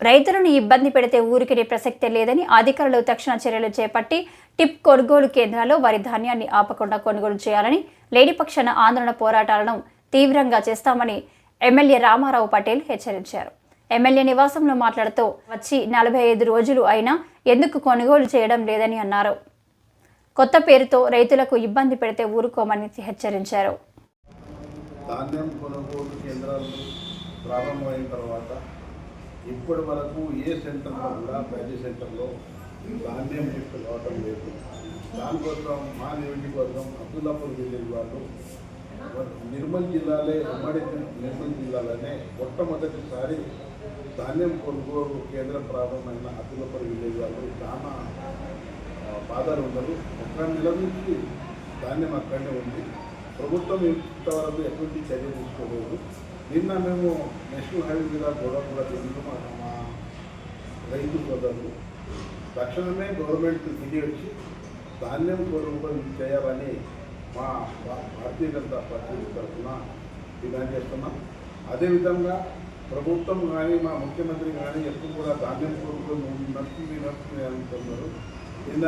రైతులను ఇబ్బంది పెడితే ఊరికినే ప్రసక్తే లేదని అధికారులు తక్షణ చర్యలు చేపట్టి టిప్ కొనుగోలు కేంద్రాల్లో వారి ధాన్యాన్ని ఆపకుండా కొనుగోలు చేయాలని లేనిపక్షాన ఆందోళన పోరాటాలను తీవ్రంగా చేస్తామని ఎమ్మెల్యే రామారావు పటేల్ హెచ్చరించారు. ఎమ్మెల్యే నివాసంలో మాట్లాడుతూ వచ్చి నలభై ఐదు రోజులు అయినా ఎందుకు కొనుగోలు చేయడం లేదని అన్నారు. కొత్త పేరుతో రైతులకు ఇబ్బంది పెడితే ఊరుకోమని హెచ్చరించారు. ధాన్యం కొనుగోలు కేంద్రాలు ప్రారంభమైన తర్వాత ఇప్పటి వరకు ఏ సెంటర్లో కూడా ప్రతి సెంటర్లో ధాన్యం గిఫ్ట్ కావటం లేదు. దానికోసం మా నియోజకవర్గం అబ్దుల్లాపూర్ విలేజ్ వాళ్ళు నిర్మల్ జిల్లాలే ఉమ్మడి నిర్మల్ జిల్లాలోనే మొట్టమొదటిసారి ధాన్యం కొనుగోలు కేంద్రం ప్రారంభమైన అబ్దుల్లాపూర్ విలేజ్ వాళ్ళు చాలా బాధలు ఉన్నారు. ఒక నెల నుంచి ధాన్యం అక్కడనే ఉంది. ప్రభుత్వం ఇంతవరకు ఎటువంటి చర్య తీసుకోలేదు. నిన్న మేము నేషనల్ హైవే మీద గొడవ కూడా మా రైతు సోదరులు? తక్షణమే గవర్నమెంట్ దిగి వచ్చి ధాన్యం కొనుగోలు చేయాలని మా భారతీయ జనతా పార్టీ తరఫున డిమాండ్ చేస్తున్నాం. అదేవిధంగా ప్రభుత్వం కానీ మా ముఖ్యమంత్రి కానీ ఎప్పుడు కూడా ధాన్యం కొనుగోలు నడుస్తుంది నడుస్తుంది అంటున్నారు. నిన్న